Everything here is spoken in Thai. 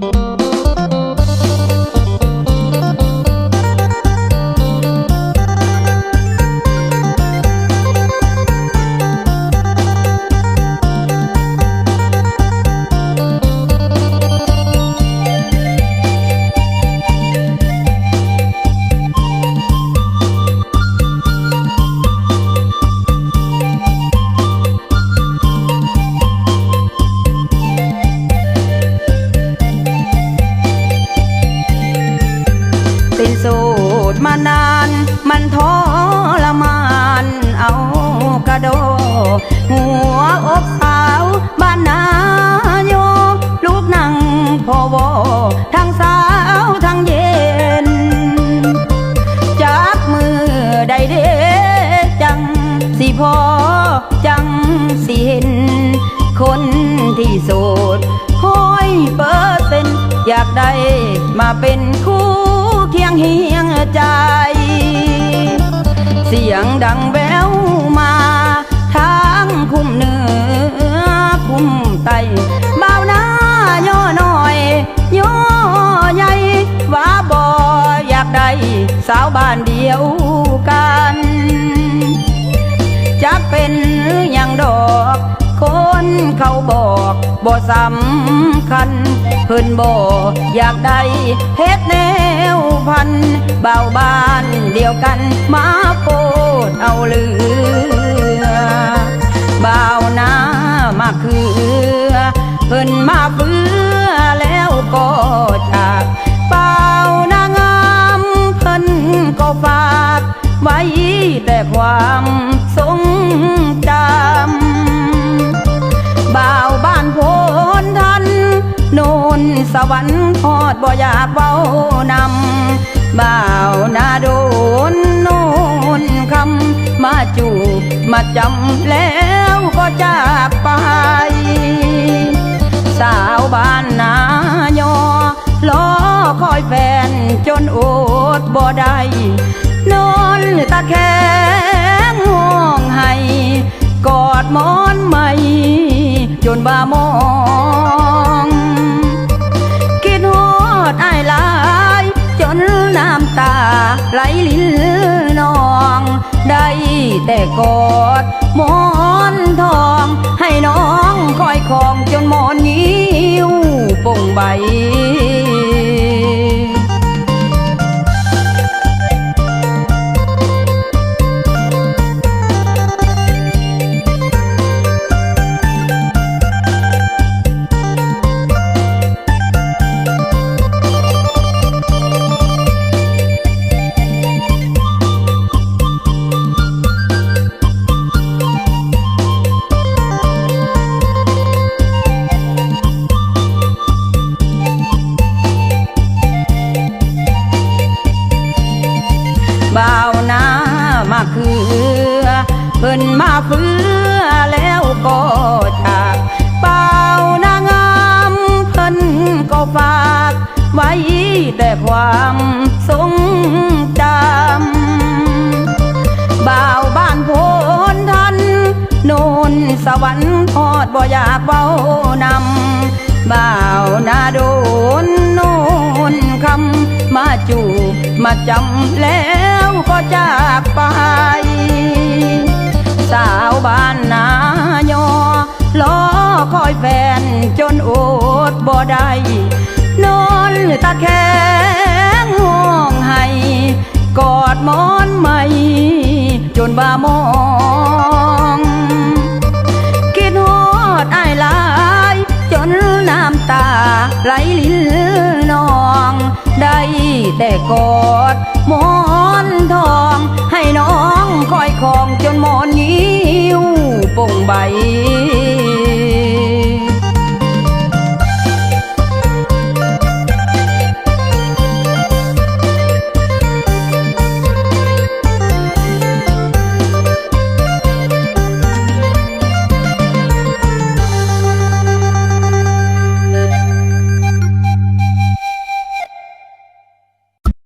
เป็ อวอทั้งสาวทั้งเย็น จากมือใดเดจังสิพอจังสิเห็น คนที่โสดห้อยเปอร์เซ็นอยากได้มาเป็นคู่เคียงเฮียงใจ เสียงดังแววมาทางคุ้มเหนือคุ้มไตเบาหน้าย่อนอ สาวบ้านเดียวกันจักเป็นอย่างดอก คนเขาบอกบ่สำคัญ เพิ่นบ่อยากได้เฮ็ดแนวพันเบาบ้านเดียวกันมาโปดเอาเรือ ไว้แต่ความทรงจำบ่าวบ้านโพนทันโนนสวรรค์ทอดบ่อยากเว้านำบ่าวนาโดนโนนคำมาจูบมาจำแล้วก็จากไป สาวบ้านนายอรอคอยแฟนจนอดบ่ได้ ตะแคงห้องให้ กอดมอนใหม่จนบ่ามอง คิดฮอดอายหลาย จนน้ำตาไหลลินนอง ได้แต่กอดมอนทอง ให้น้องคอยคองจนมอนนิ้วป่งใบ บ่าวนามาคือเพิ่นมาเพื่อแล้วก็จากเป่านางงามเพิ่นก็ฝากไว้แต่ความทรงจำบ่าวบ้านโพนทันโนนสวรรค์ทอดบ่อยากเว้านำบ่าวนาโดนโนนคำมาจูมาจำแล้ว ก็จากไป สาวบ้านนายอรอคอยแฟนจนอดบ่ได้นอนตะแคงห้องให้กอดมอนใหม่จนบ่ามองคิดฮอดไอายหลาย จนน้ำตาไหลลินนอง ได้แต่กอดมอน ทอง